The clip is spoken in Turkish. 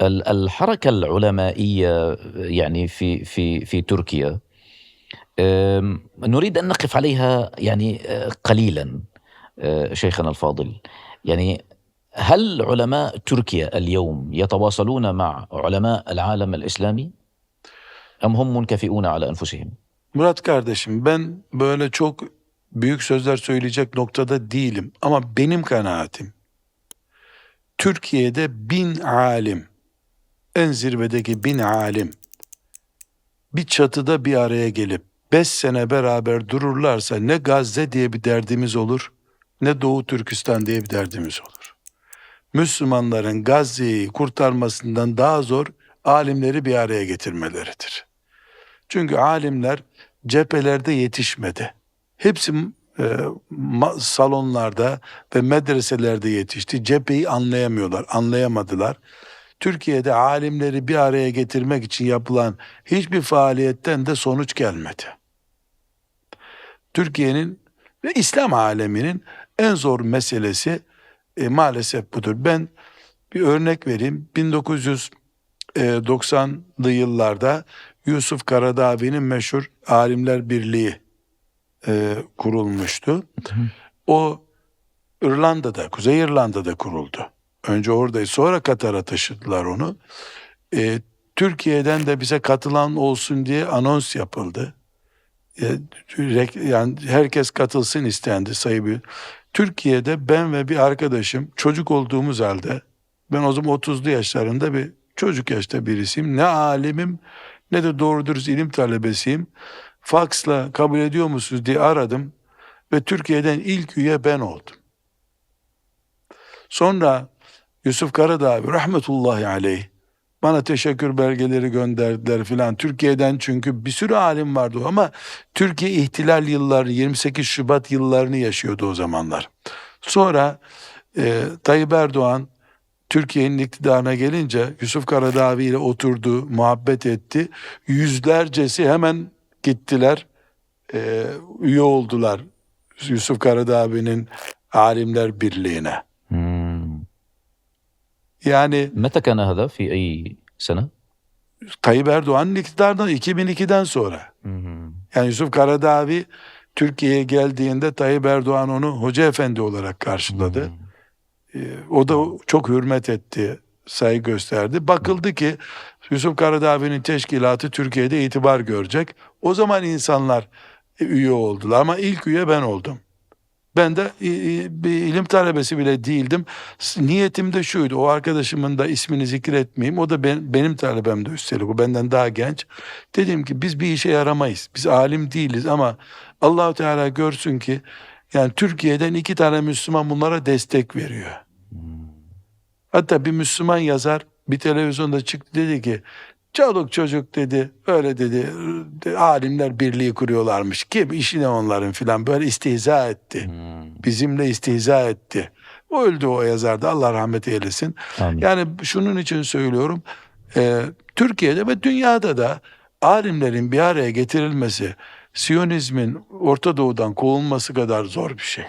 ال- الحركة العلمائية يعني في في في تركيا نريد أن نقف عليها يعني أه، قليلا أه، شيخنا الفاضل. يعني هل علماء تركيا اليوم يتواصلون مع علماء العالم الإسلامي؟ أم هم منكفئون على أنفسهم؟ Murat kardeşim ben böyle çok büyük sözler söyleyecek noktada değilim. Ama benim kanaatim Türkiye'de bin alim, en zirvedeki bin alim bir çatıda bir araya gelip beş sene beraber dururlarsa ne Gazze diye bir derdimiz olur ne Doğu Türkistan diye bir derdimiz olur. Müslümanların Gazze'yi kurtarmasından daha zor alimleri bir araya getirmeleridir. Çünkü alimler cephelerde yetişmedi. Hepsi e, salonlarda ve medreselerde yetişti. Cepheyi anlayamıyorlar, anlayamadılar. Türkiye'de alimleri bir araya getirmek için yapılan hiçbir faaliyetten de sonuç gelmedi. Türkiye'nin ve İslam aleminin en zor meselesi e, maalesef budur. Ben bir örnek vereyim. 1990'lı yıllarda Yusuf Karadavi'nin meşhur Alimler Birliği e, kurulmuştu. O İrlanda'da, Kuzey İrlanda'da kuruldu. Önce oradaydı. Sonra Katar'a taşıdılar onu. E, Türkiye'den de bize katılan olsun diye anons yapıldı. E, yani herkes katılsın istendi sayı bir. Türkiye'de ben ve bir arkadaşım çocuk olduğumuz halde ben o zaman 30'lu yaşlarında bir çocuk yaşta birisiyim. Ne alimim ne de doğru dürüst ilim talebesiyim. Faksla kabul ediyor musunuz diye aradım ve Türkiye'den ilk üye ben oldum. Sonra Yusuf Karadağ abi rahmetullahi aleyh bana teşekkür belgeleri gönderdiler filan. Türkiye'den çünkü bir sürü alim vardı ama Türkiye ihtilal yılları 28 Şubat yıllarını yaşıyordu o zamanlar. Sonra e, Tayyip Erdoğan Türkiye'nin iktidarına gelince Yusuf Karadavi ile oturdu, muhabbet etti. Yüzlercesi hemen gittiler, e, üye oldular Yusuf Karadavi'nin Alimler Birliği'ne. مم. Yani متى كان هذا في أي سنة؟ Tayyip Erdoğan'ın iktidarından 2002'den sonra. مم. Yani Yusuf Karadavi Türkiye'ye geldiğinde Tayyip Erdoğan onu hoca efendi olarak karşıladı. Ee, o da çok hürmet etti, saygı gösterdi. Bakıldı ki Yusuf Karadavi'nin teşkilatı Türkiye'de itibar görecek. O zaman insanlar e, üye oldular ama ilk üye ben oldum. Ben de bir ilim talebesi bile değildim. Niyetim de şuydu. O arkadaşımın da ismini zikretmeyeyim. O da ben, benim talebemdi üstelik. O benden daha genç. Dedim ki biz bir işe yaramayız. Biz alim değiliz ama Allahu Teala görsün ki yani Türkiye'den iki tane Müslüman bunlara destek veriyor. Hatta bir Müslüman yazar bir televizyonda çıktı dedi ki Çoluk çocuk dedi öyle dedi alimler birliği kuruyorlarmış kim işine onların filan böyle istihza etti. Hmm. Bizimle istihza etti. O öldü o yazardı Allah rahmet eylesin. Amin. Yani şunun için söylüyorum e, Türkiye'de ve dünyada da alimlerin bir araya getirilmesi Siyonizmin Orta Doğu'dan kovulması kadar zor bir şey.